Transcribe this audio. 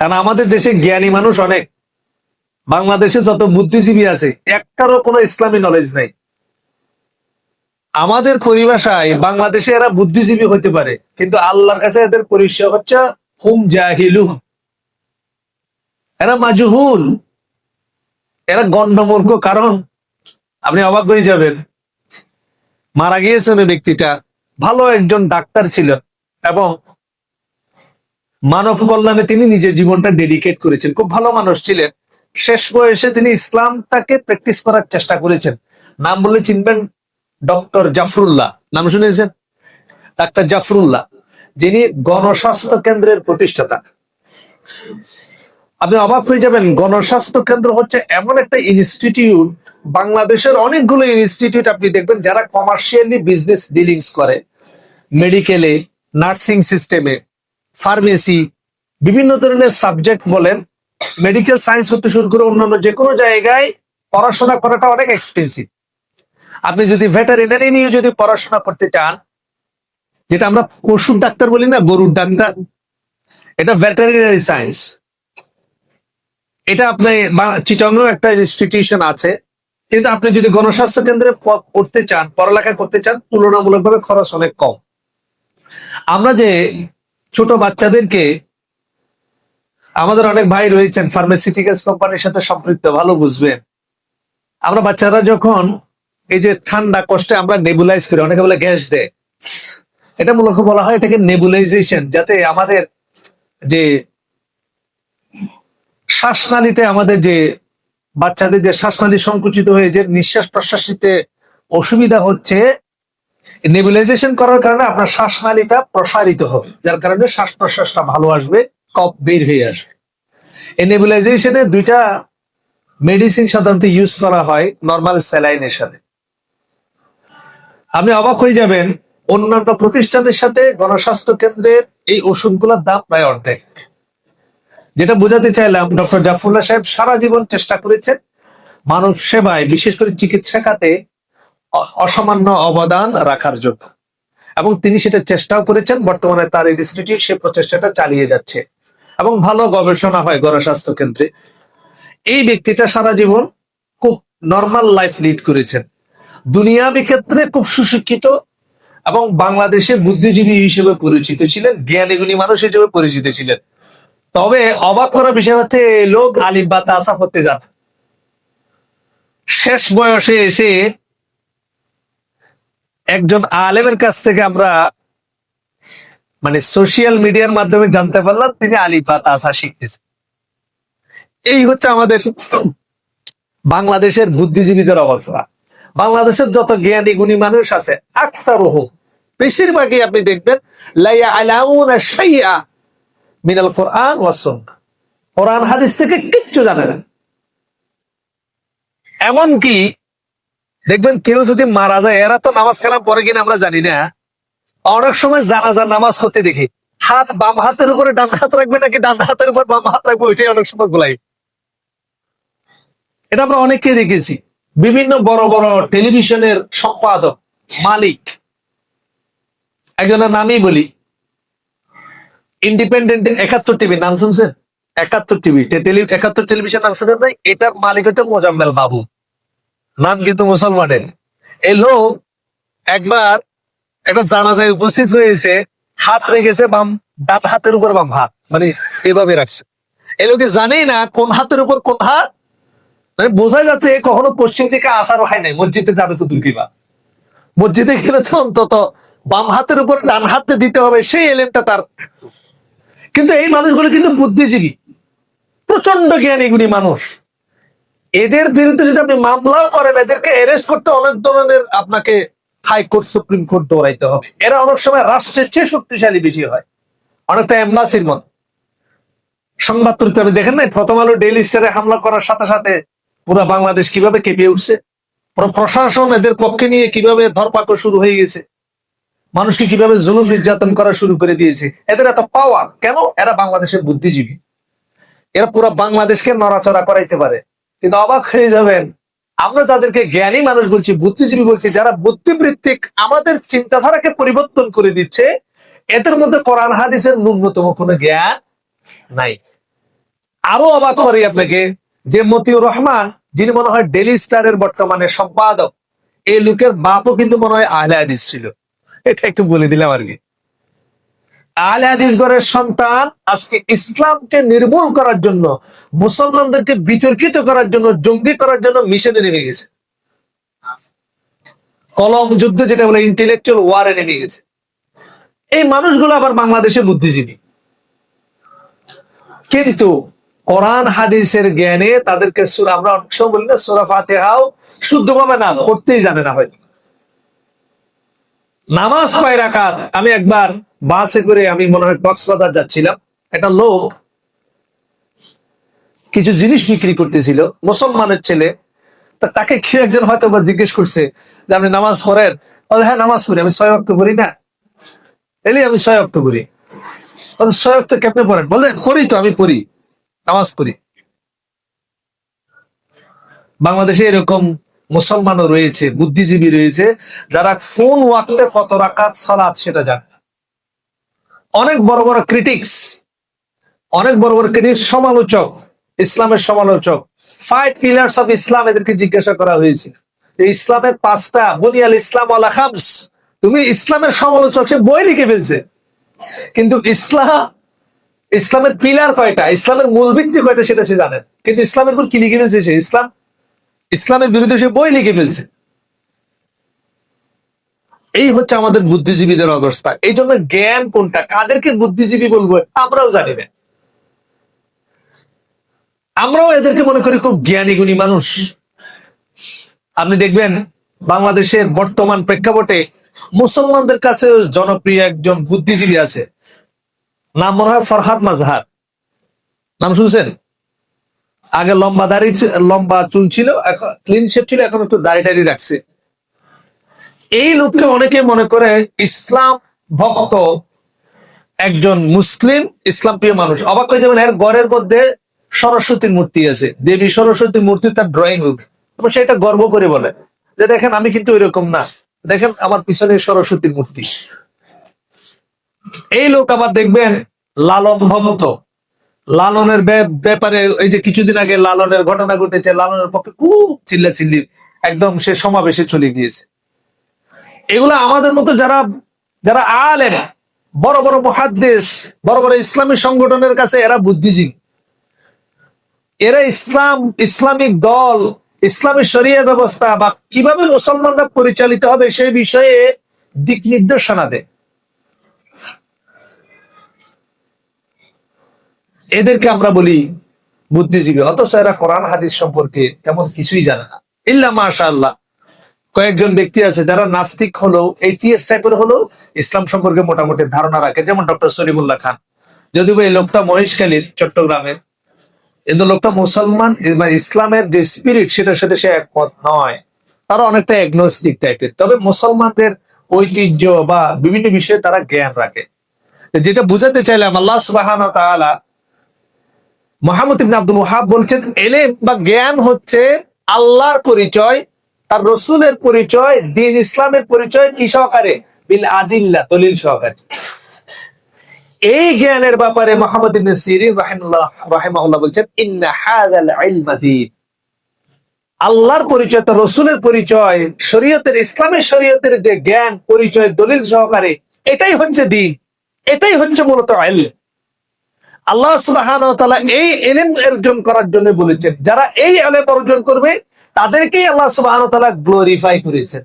কারণ আমাদের দেশে জ্ঞানী মানুষ অনেক। বাংলাদেশে যত বুদ্ধিজীবী আছে, একটারও কোনো ইসলামী নলেজ নেই। আমাদের পরিভাষায় বাংলাদেশে এরা বুদ্ধিজীবী হতে পারে, কিন্তু আল্লাহর কাছে এদের পরিচয় হচ্ছে হুম জাহিলু এরা মাজহুল। এরা গণ্ডমূর্খ, কারণ আপনি অবাক হয়ে যাবেন, মারা গিয়েছেন ব্যক্তিটা। ভালো একজন ডাক্তার ছিল এবং মানব কল্যাণে তিনি নিজের জীবনটা ডেডিকেট করেছেন। খুব ভালো মানুষ ছিলেন। শেষ বয়সে তিনি ইসলামটাকে প্র্যাকটিস করার চেষ্টা করেছেন। নাম বললে চিনবেন ডক্টর জাফরুল্লাহ। নাম শুনেছেন? ডাক্তার জাফরুল্লাহ, যিনি গণস্বাস্থ্য কেন্দ্রের প্রতিষ্ঠাতা। আপনি অবাক হয়ে যাবেন, গণস্বাস্থ্য কেন্দ্র হচ্ছে এমন একটা ইনস্টিটিউট বাংলাদেশের অনেকগুলো ইনস্টিটিউট আপনি দেখবেন যারা কমার্শিয়ালি বিজনেস ডিলিংস করে। মেডিকেলে নার্সিং সিস্টেমে ফার্মেসি, বিভিন্ন ধরনের সাবজেক্ট বলেন, মেডিকেল সায়েন্স হতে শুরু করে অন্যান্য যে কোনো জায়গায় পড়াশোনা করাটা অনেক এক্সপেন্সিভ আপনি যদি ভেটারিনারি নিয়ে যদি পড়াশোনা করতে চান, যেটা আমরা পশুর ডাক্তার বলি না, গরুর ডাক্তার, এটা ভেটারিনারি সায়েন্স এটা আপনি চিটংও একটা ইনস্টিটিউশন আছে, কিন্তু আপনি যদি গণস্বাস্থ্য কেন্দ্রে পড়তে চান, পড়ালেখা করতে চান, তুলনামূলকভাবে খরচ অনেক কম। আমরা যে ছোট বাচ্চাদেরকে আমাদের অনেক ভাই রয়েছেন ফার্মাসিউটিক্যালস কোম্পানির সাথে সম্পৃক্ত, ভালো বুঝবেন। আমরা বাচ্চারা যখন এই যে ঠান্ডা কষ্টে আমরা নেবুলাইজ করি, অনেকে বলে গ্যাস দেয়। এটা মূলত বলা হয় এটাকে নেবুলাইজেশন যাতে আমাদের যে শ্বাসনালীতে আমাদের যে বাচ্চাদের যে শ্বাসনালী সংকুচিত হয়ে যে নিঃশ্বাস প্রশ্বাস নিতে অসুবিধা হচ্ছে নেবুলাইজেশন করার কারণে আপনার শ্বাসনালীটা প্রসারিত হবে, যার কারণে শ্বাস প্রশ্বাসটা ভালো আসবে কপ বের হয়ে আসবে। এই নেবুলাইজেশনে দুইটা মেডিসিন সাধারণত ইউজ করা হয় নর্মাল স্যালাইনের সাথে। আপনি অবাক হয়ে যাবেন, অন্যান্য প্রতিষ্ঠানের সাথে গণস্বাস্থ্য কেন্দ্রের এই ওষুধগুলোর দাম প্রায় অর্ধেক। যেটা বোঝাতে চাইলাম, ডক্টর জাফরুল্লাহ সাহেব সারা জীবন চেষ্টা করেছেন মানব সেবায়, বিশেষ করে চিকিৎসা খাতে অসামান্য অবদান রাখার জন্য। এবং তিনি সেটা চেষ্টাও করেছেন, বর্তমানে তার ইনস্টিটিউট সে প্রচেষ্টাটা চালিয়ে যাচ্ছে। এবং ভালো গবেষণা হয় গণস্বাস্থ্য কেন্দ্রে। এই ব্যক্তিটা সারা জীবন খুব নর্মাল লাইফ লিড করেছেন। দুনিয়াবি ক্ষেত্রে খুব সুশিক্ষিত এবং বাংলাদেশের বুদ্ধিজীবী হিসেবে পরিচিত ছিলেন জ্ঞানী গুণী মানুষ হিসেবে পরিচিত ছিলেন। তবে অবাক করার বিষয় হচ্ছে লোক আলিম বা তাসা করতে যান শেষ বয়সে এসে একজন আলেমের কাছ থেকে আমরা মানে সোশিয়াল মিডিয়ার মাধ্যমে জানতে পারলাম, তিনি আলিফা তাসা শিখতেছেন। এই হচ্ছে আমাদের বাংলাদেশের বুদ্ধিজীবীদের অবস্থা। বাংলাদেশের যত জ্ঞানী, গুণী মানুষ আছে আকসার বেশিরভাগই আপনি দেখবেন লাইয়া আলাউনা শাইয়া মিনাল কোরআন ওয়া কোরআন, হাদিস থেকে কিচ্ছু জানে না। এমনকি দেখবেন কেউ যদি মারা যায়, এরা তো নামাজ কালাম পরে কিনা আমরা জানি না। অনেক সময় জানাজার নামাজ হতে দেখি। হাত বাম হাতের উপরে ডান হাত রাখবে নাকি ডান হাতের উপর বাম হাত রাখবে, ওইটাই অনেক সময় গোলাই। এটা আমরা অনেককে দেখেছি। বিভিন্ন বড় বড় টেলিভিশনের সম্পাদক, মালিক। একজনের নামই বলি। ইন্ডিপেন্ডেন্ট একাত্তর টিভি, নাম শুনছেন? একাত্তর টিভি একাত্তর টেলিভিশন নাম শুনেন নাই? এটার মালিক হচ্ছে মোজাম্মেল বাবু। নাম কিন্তু মুসলমানের। এই লোক একবার একটা জানাজায় উপস্থিত হয়েছে, হাত রেখেছে বাম, ডান হাতের উপর বাম হাত মানে এভাবে রাখছে। এই লোকে জানেই না কোন হাতের উপর কোন হাত। মানে বোঝা যাচ্ছে কখনো পশ্চিম দিকে আসারও হয় নাই, মসজিদে যাবে তো দূর কিবা মসজিদে গেলে তো অন্তত বাম হাতের উপর ডান হাতে দিতে হবে, সেই এলেমটা তার। কিন্তু এই মানুষগুলো কিন্তু বুদ্ধিজীবী প্রচণ্ড জ্ঞানী গুণী মানুষ। এদের বিরুদ্ধে যদি আপনি মামলাও করেন, এদেরকে অ্যারেস্ট করতে অনেক ধরনের আপনাকে হাইকোর্ট সুপ্রিম কোর্ট দৌড়াইতে হবে। এরা অনেক সময় রাষ্ট্রের চেয়ে শক্তিশালী বেশি হয়। অনেকটা এম্বাসির মত। সংবাদ তুলতে আপনি দেখেন নাই? প্রথম আলো ডেইলি স্টারে হামলা করার সাথে সাথে পুরো বাংলাদেশ কীভাবে কেঁপে উঠছে? পুরো প্রশাসন এদের পক্ষে নিয়ে কীভাবে ধরপাকড় শুরু হয়ে গেছে? মানুষকে কীভাবে জুলুম নির্যাতন করা শুরু করে দিয়েছে? এদের এত পাওয়া কেন? এরা বাংলাদেশের বুদ্ধিজীবী। এরা পুরো বাংলাদেশকে নড়াচড়া করাইতে পারে। কিন্তু অবাক হয়ে যাবেন। আমরা যাদেরকে জ্ঞানী মানুষ বলছি, বুদ্ধিজীবী বলছি, যারা বুদ্ধিবৃত্তিক আমাদের চিন্তাধারাকে পরিবর্তন করে দিচ্ছে, এদের মধ্যে কোরআন, হাদিসের ন্যূনতম কোনো জ্ঞান নাই। আরও অবাক করি আপনাকে যে মতিউর রহমান, যিনি মনে হয় ডেলি স্টারের বর্তমানে সম্পাদক, এই লোকের বাপও কিন্তু মনে হয় আহলে হাদিস ছিল। এটা একটু বলে দিলাম আর কি। আহলে হাদিস ঘরের সন্তান আজকে ইসলামকে নির্মূল করার জন্য, মুসলমানদেরকে বিতর্কিত করার জন্য, জঙ্গি করার জন্য নেমে গেছে। কলম যুদ্ধ যেটা বলে ইন্টেলেকচুয়াল ওয়ারে নেমে গেছে। এই মানুষগুলো আবার বাংলাদেশের বুদ্ধিজীবী। কিন্তু কোরআন হাদিসের জ্ঞানে তাদেরকে সুরা, আমরা অনেক সময় বলি না, সুরা শুদ্ধভাবে না, পড়তেই জানে না হয়তো। নামাজ কয় রাকাত আমি একবার বাসে করে আমি মনে হয় কক্সবাজার যাচ্ছিলাম। একটা লোক কিছু জিনিস বিক্রি করতেছিল মুসলমানের ছেলে। তাকে কেউ একজন হয়তো বা জিজ্ঞেস করছে যে আপনি নামাজ পড়েন? হ্যাঁ নামাজ পড়ি। আমি ছয় অক্ট করি না। এলি আমি ছয় অক্ট বলে, ছয় অক্ট কেমনে পড়েন? বলে পড়ি তো আমি পড়ি। নামাজ পড়ি। বাংলাদেশে এরকম মুসলমানও রয়েছে, বুদ্ধিজীবী রয়েছে, যারা কোন ওয়াক্তে কত রাকাত সালাত সেটা জানে অনেক বড় বড় ক্রিটিক্স অনেক বড় বড় ক্রিটিক্স সমালোচক, ইসলামের সমালোচক ফাইভ পিলার্স অফ ইসলাম এদেরকে জিজ্ঞাসা করা হয়েছে। ইসলামের পাঁচটা বুনিয়াল ইসলাম আলা খামস তুমি ইসলামের সমালোচক, সে বই লিখে ফেলছে। কিন্তু ইসলাম, ইসলামের পিলার কয়টা? ইসলামের মূল ভিত্তি কয়টা সেটা সে জানেন কিন্তু ইসলামের উপর কি লিখে ফেলছে সে? ইসলাম ইসলামের বিরুদ্ধে সে বই লিখে ফেলছে। এই হচ্ছে আমাদের বুদ্ধিজীবীদের অবস্থা। এই জন্য জ্ঞান কোনটা? কাদেরকে বুদ্ধিজীবী বলব? আমরাও জানি না। আমরাও এদেরকে মনে করি খুব জ্ঞানী গুণী মানুষ। আপনি দেখবেন বাংলাদেশের বর্তমান প্রেক্ষাপটে মুসলমানদের কাছে জনপ্রিয় একজন বুদ্ধিজীবী আছে। নাম মনে হয় ফরহাদ মাজহার। নাম শুনছেন? আগে লম্বা দাড়ি লম্বা চুল ছিল, এখন ক্লিন শেপ ছিল, এখন একটু দাড়ি টাড়ি রাখছে। এই লোককে অনেকে মনে করে ইসলাম ভক্ত, একজন মুসলিম, ইসলাম প্রিয় মানুষ। অবাক হয়ে যাবেন, এর ঘরের মধ্যে সরস্বতীর মূর্তি আছে। দেবী সরস্বতীর মূর্তি তার ড্রয়িং রুম এবং সেটা গর্ব করে বলে যে দেখেন, আমি কিন্তু ওইরকম না। দেখেন, আমার পিছনে সরস্বতীর মূর্তি। এই লোক আবার দেখবেন, লালন ভক্ত। লালনের ব্যাপ- ব্যাপারে এই যে কিছুদিন আগে লালনের ঘটনা ঘটেছে, লালনের পক্ষে খুব চিল্লা চিল্লি একদম সে সমাবেশে চলে গিয়েছে। এগুলো আমাদের মতো যারা যারা আলেন বড় বড় মহাদ্দেশ বড় বড় ইসলামী সংগঠনের কাছে এরা বুদ্ধিজীবী। এরা ইসলাম, ইসলামিক দল, ইসলামী শরিয়া ব্যবস্থা বা কীভাবে মুসলমানরা পরিচালিত হবে সেই বিষয়ে দিক নির্দেশনা দেয়। এদেরকে আমরা বলি বুদ্ধিজীবী। অথচ এরা কোরআন, হাদিস সম্পর্কে তেমন কিছুই জানে না। ইল্লা মাশা আল্লাহ কয়েকজন ব্যক্তি আছে যারা নাস্তিক হলো এইটিএস টাইপের হলো ইসলাম সম্পর্কে মোটামুটি ধারণা রাখে। যেমন ডক্টর সলিমুল্লাহ খান। যদিও এই লোকটা মহেশখালীর, চট্টগ্রামের। কিন্তু লোকটা মুসলমান ইসলামের যে স্পিরিট সেটার সাথে সে একমত নয়। তারা অনেকটা অ্যাগনোস্টিক টাইপের তবে মুসলমানদের ঐতিহ্য বা বিভিন্ন বিষয়ে তারা জ্ঞান রাখে। যেটা বুঝাতে চাইলাম, আল্লাহ তাআলা মোহাম্মদ ইবনে আব্দুল ওহাব বলছেন, এলেম বা জ্ঞান হচ্ছে আল্লাহর পরিচয়, তার রসুলের পরিচয়, দিন ইসলামের পরিচয় কি সহকারে? বিল আদিল্লা, দলিল সহকারে। এই জ্ঞানের ব্যাপারে মোহাম্মদ সিরিন বলছেন, ইন্না হাযাল ইলমা আল্লাহর পরিচয়, তার রসুলের পরিচয়, শরীয়তের, ইসলামের শরীয়তের যে জ্ঞান, পরিচয়, দলিল সহকারে, এটাই হচ্ছে দিন। এটাই হচ্ছে মূলত ইলম। আল্লাহ সুবাহান এই এলেম অর্জন করার জন্য বলেছেন। যারা এই এলেম অর্জন করবে, তাদেরকেই আল্লাহ সুবাহান ওয়া গ্লোরিফাই করেছেন।